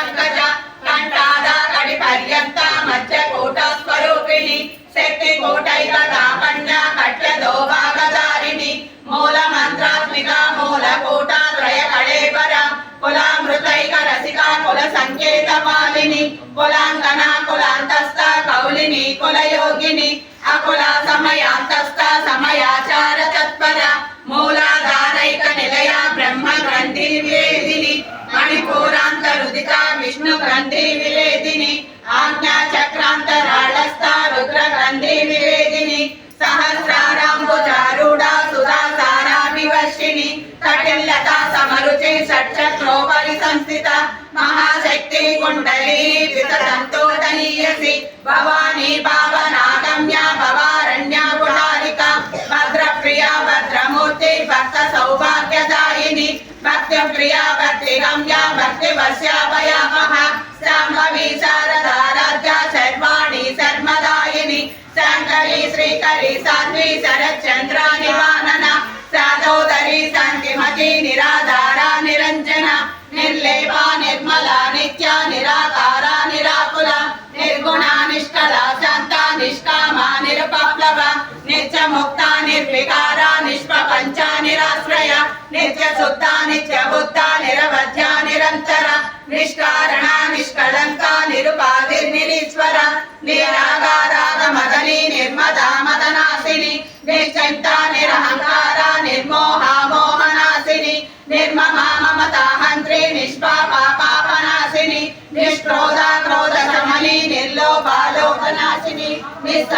పంకజ కంఠాద కడి పర్యంత మధ్య కూట స్వరూపిణి శక్తి కూటైక కాపణ్య కట్య దోభాగదారిణి మూల మంత్రాత్మిక మూల కూట త్రయ కులామృతైక రసిక కుల సంకేత కులాంగన కులాంతస్థ కౌలిని కులయోగిని అకుల మరుచి షట్చక్రోపరి సంస్థిత మహాశక్తి కుండలీ వితదంతోదనీయసి భవానీ భావనాగమ్య భవారణ్య గుణాలిక భద్రప్రియ భద్రమూర్తి భక్త సౌభాగ్యదాయిని భక్తి ప్రియ భక్తి గమ్య భక్తి వశ్యాపయామహ శాంభవి శారదారాధ్య శర్వాణి శర్మదాయిని శాంకరి శ్రీకరి సాధ్వి శరచంద్ర నివానన సాధోదరి శాంతిమతి నిరాధార శుద్ధ నిత్య బుద్ధ నిరవధ్య నిరంతర. నిష్కారణ నిష్కళంక నిరుపాధి నిరాగారాగ మదని నిర్మద మదనాశిని. నిశ్చంత నిరహంకార నిర్మోహ మోహనాశిని. నిర్మమ నిష్పాప పాపనాశిని. నిష్క్రోధ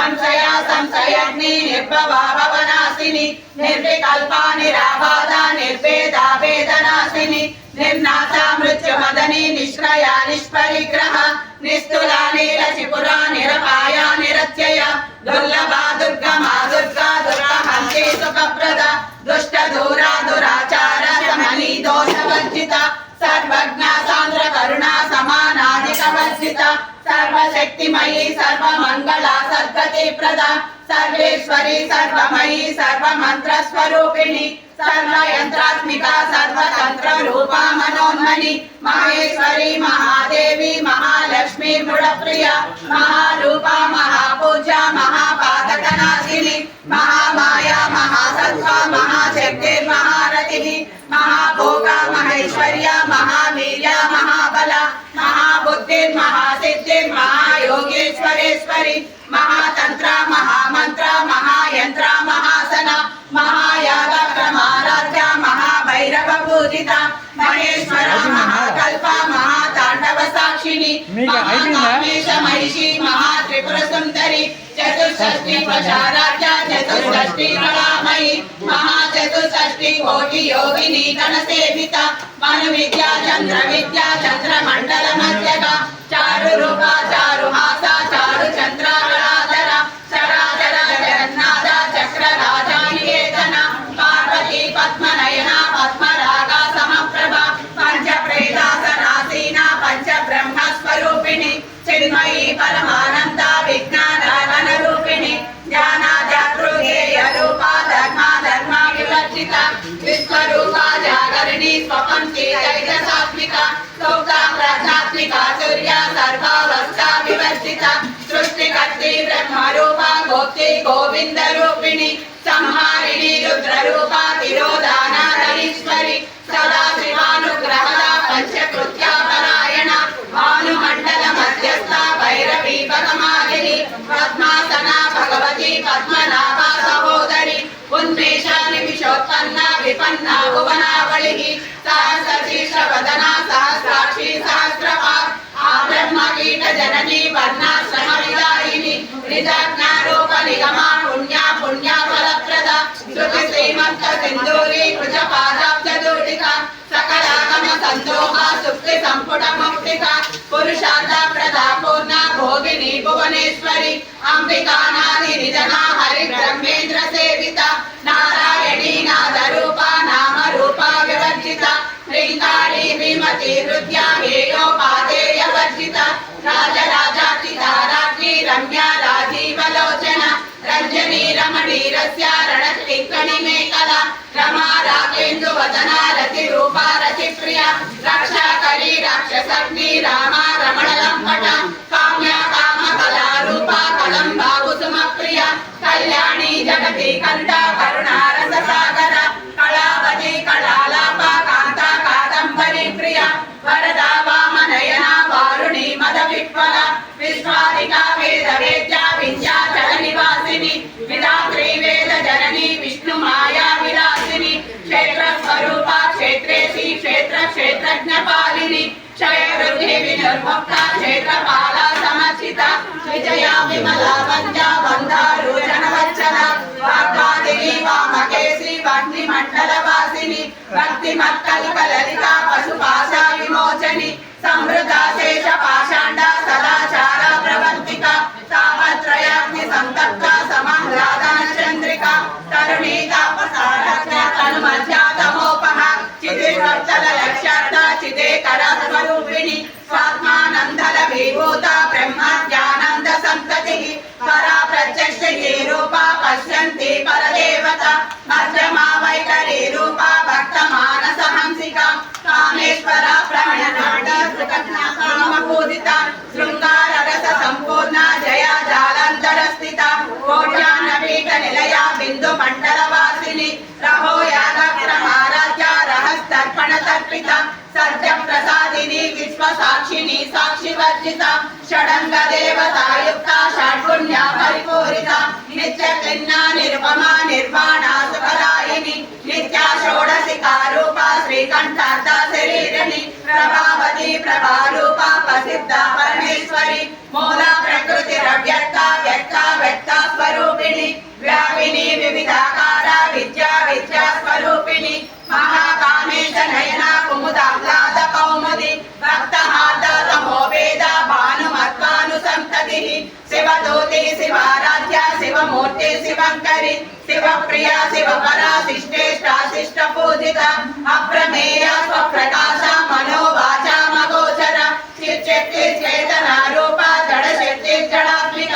నిస్సంశయ సంశయగ్ని నిర్భవ భవనాశిని నిర్వికల్ప నిరాబాధ నిర్వేద వేదనాశిని నిర్నాశ మృత్యుమదని నిష్క్రయ నిష్పరిగ్రహ నిస్తుల నీలచిపుర నిరపాయ నిరత్యయ దుర్లభ దుర్గమా దుర్గా దుర్గహంతి సుఖప్రద దుష్ట దూర దురాచార శమని దోషవర్జిత సర్వజ్ఞ సాంద్ర కరుణ సమానాధిక వర్జిత సర్వశక్తిమయీ సర్వమంగళా సద్గతి ప్రద సర్వేశ్వరి సర్వమయీ సర్వమంత్ర స్వరూపిణి సర్వయంత్రాత్మిక సర్వతంత్ర రూప మనోన్మణి మహేశ్వరి మహాదేవి మహాలక్ష్మి మృడప్రియ మహారూప మహాపూజ మహాపాదకనాశిని మహా మహాయోగేశ్వరేశ్వరి మహాతంత్ర మహామంత్ర మహాయంత్ర మహాసన మహాయాగ ప్రమారాధ్య మహాభైరవ పూజిత మహేశ్వర మహాకల్ప మహాతాండవ సాక్షిని? మహాకామేశ మహిషి మహా త్రిపుర సుందరి చతుషష్ఠి ప్రచారాధ్య చతుషష్ఠి కళామయి మహా చతుషష్ఠి కోటి యోగిని గణ సేవిత మను విద్యా చంద్ర విద్యా చంద్ర మండల మధ్యగ చారు రూప చారు హాస చారు ప్రజ్ఞాత్మిక సూర్య సర్వావస్థా వివర్జిత సృష్టికర్తి బ్రహ్మరూప గోప్తి గోవింద రూపిణి సంహారిణి రుద్రరూప తిరోదానాధీశ్వరి సదా శివానుగ్రహద పంచకృత్య పరాయణ భానుమండల మధ్యస్థ భైరవీ పదమాలిని పద్మాసన భగవతి పద్మనాభ సహోదరి ఉన్మేష నిమిషోత్పన్న విపన్న భువనావళి సహస్రశీర్ష వదన సహస్రాక్షి కీట జనని వర్ణాశ్రమ విదాయిని పుణ్య పుణ్య ఫలప్రద శృతి శ్రీమంత సింధూరి కృజ పాదాబ్జ సకలాగమ సందోహ సుక్తి సంపుట మౌక్తిక పురుషార్థ ప్రదా పూర్ణ భోగిని భువనేశ్వరి అంబికానాది నిజన హరి బ్రహ్మేంద్ర సేవిత నారాయణీ రమ్య రాజీవలోచన. రంజనీ రమణీరస్య రణస్థిక్కణి మేకల. రమా రాకేందు వదన రతి రూపా రతి ప్రియ రక్షాకరి రాక్షసగ్ని రామ రమణ లంపట. కామ్య కామ కళారూప కళం కుసుమ ప్రియ. కళ్యాణి జగతి కంద కరుణ వృద్ధి వినిర్ముక్త క్షేత్రపాల సమర్చిత విజయ విమల వంజ బంధారు జనవచ్చన. వాగ్వాదిని వామకేశి వగ్ని మండల వాసిని భక్తి మక్కల్ కలలిక పశుపాశ విమోచని సమృద్ధ కామేశ్వర ప్రమణనాట శృంగార రస సంపూర్ణ జయ స్థిత పీఠ నిలయ బిందు మండల వాసిని రహో రహస్తర్పణ తర్పిత సత్య ప్రసాదిని విశ్వ సాక్షిని సాక్షి వర్జిత షడంగ దేవతాయుక్త షడ్గుణ్య పరిపూరిత నిత్య క్లిన్న నిర్మమ నిర్వాణ ప్రభావతి ప్రభారూప ప్రసిద్ధ పరమేశ్వరి మూల ప్రకృతి శివదూతి శివారాధ్య శివమూర్తి శివంకరి శివప్రియ శివపర శిష్టేష్ట శిష్ట పూజిత అప్రమేయ స్వప్రకాశ మనోవాచ మగోచర చిచ్చక్తి చేతన రూప జడ శక్తి జడాత్మిక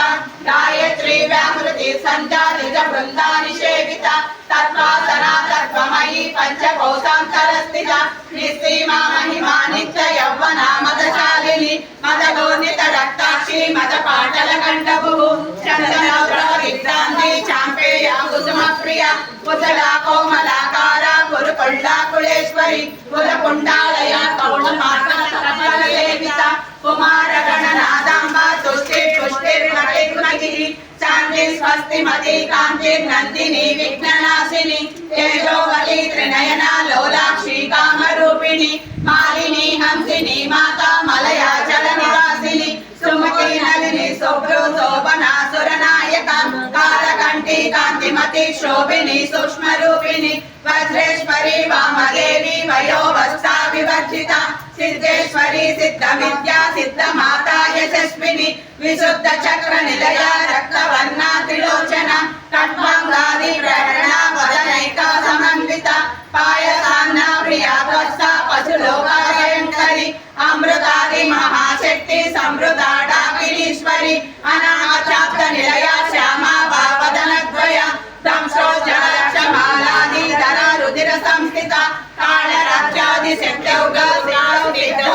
గాయత్రి వ్యాహృతి సంచారిత బృందా నిషేవిత తత్వాసన తత్వమయీ రక్తాక్షి మద పాటల కండభు చందన చాంపేయ కుసుమ ప్రియ కోమలాకార కురు కుల కుమార గణనాదాంబ తుష్టి శాంతి స్వస్తి మతి కాంతి నందిని విఘ్ననాశిని. త్రినయన లోలాక్షి కామరూపిణి. మాలిని హంసిని మాతా శోభిని సూక్ష్మ రూపిణి వజ్రేశ్వరి వామదేవి వయోవస్థా వివర్జిత సిద్ధేశ్వరి సిద్ధ విద్యా సిద్ధ మాతా యశస్విని విశుద్ధ చక్ర నిలయ రక్తవర్ణ త్రిలోచన కట్వాంగాది ప్రేరణ వదనైక సమన్విత పాయసాన్న ప్రియాధ్వస్త కాళరాజ్యాది శక్తౌగ సిద్ధౌ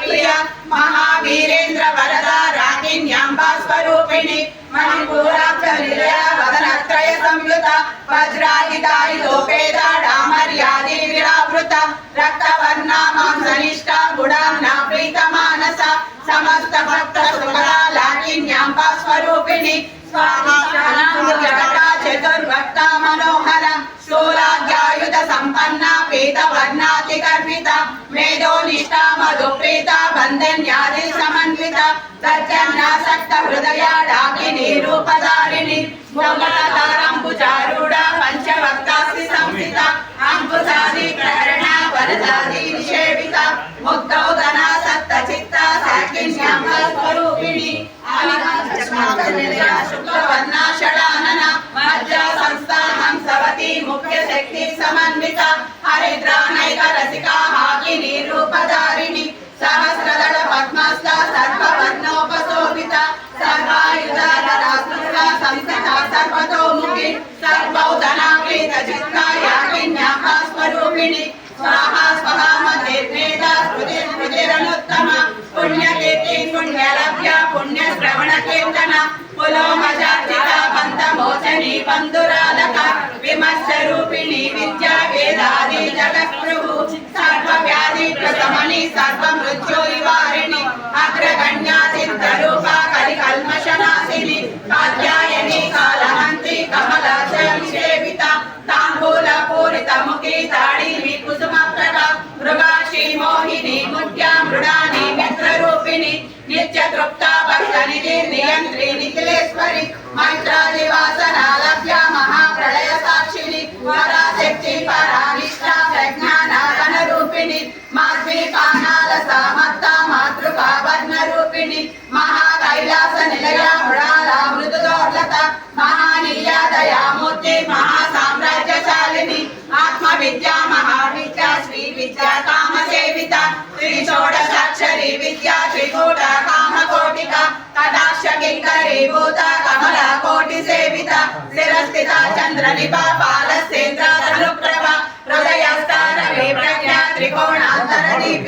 ప్రియ మహావీరేంద్ర వరద రాకిన్యాంబా స్వరూపిణి మణిపూరాక్ష నిలయ వదనత్రయ సంయుత వజ్రాయుధాయి లోపేద డామర్యాది విరావృత రక్తవర్ణ మాంసనిష్ట గుడాన్న ప్రీత మానస సమస్త భక్త సుఖదా లాకిన్యాంబా స్వరూపిణి స్వామి జగత చతుర్భక్త మనోహర స్థూలాధ్యాయుధ సంపన్న పీత వర్ణాతి గర్విత మేధో నిష్ట మధు ప్రీత బంధన్యాది సమన్విత సత్యన్నాసక్త హృదయ డాకిని రూపధారిణి మొగలధారంబుచారూఢ పంచవక్తాస్తి సంస్థిత అంకుశాది ప్రేరణ వరదాది నిషేవిత ముగ్ధ सर्वतोमुखि सर्वौधनावृतचित्ताया कन्याः स्वरूपिणि स्वाहा स्वहा मतिर्वेदा स्मृतिर्स्मृतिरनुत्तमा पुण्यकीर्ति पुण्यलभ्या पुण्यश्रवणकीर्तना पुलोमजातिका बन्धमोचनी बन्धुराधका विमर्शरूपिणी विद्या वेदादि जगत् మృడాని మిత్రరూపిణి నిత్య తృప్త భక్త నియంత్రి నిఖిలేశ్వరి మైత్రాది వాసన లభ్య మహాప్రళయ సాక్షిని పరాశక్తి పరానిష్ట ప్రజ్ఞానాగణ రూపిణి మాధ్వి పానాల సమత్త మాతృకావర్ణ రూపిణి మహాకైలాస నిలయ మృడాల మృదుదోర్లత మహానీయ దయామూర్తి మహా ఆత్మ విద్యా మహావిద్య శ్రీ విద్య విద్యా త్రికూట కామకోటిక కటాక్ష కింకరీభూత కమల కోటి సేవిత శిరస్థిత చంద్ర నిప పాలసేంద్ర హృదయస్థాన విప్రజ్ఞ త్రికోణాంతర దీపి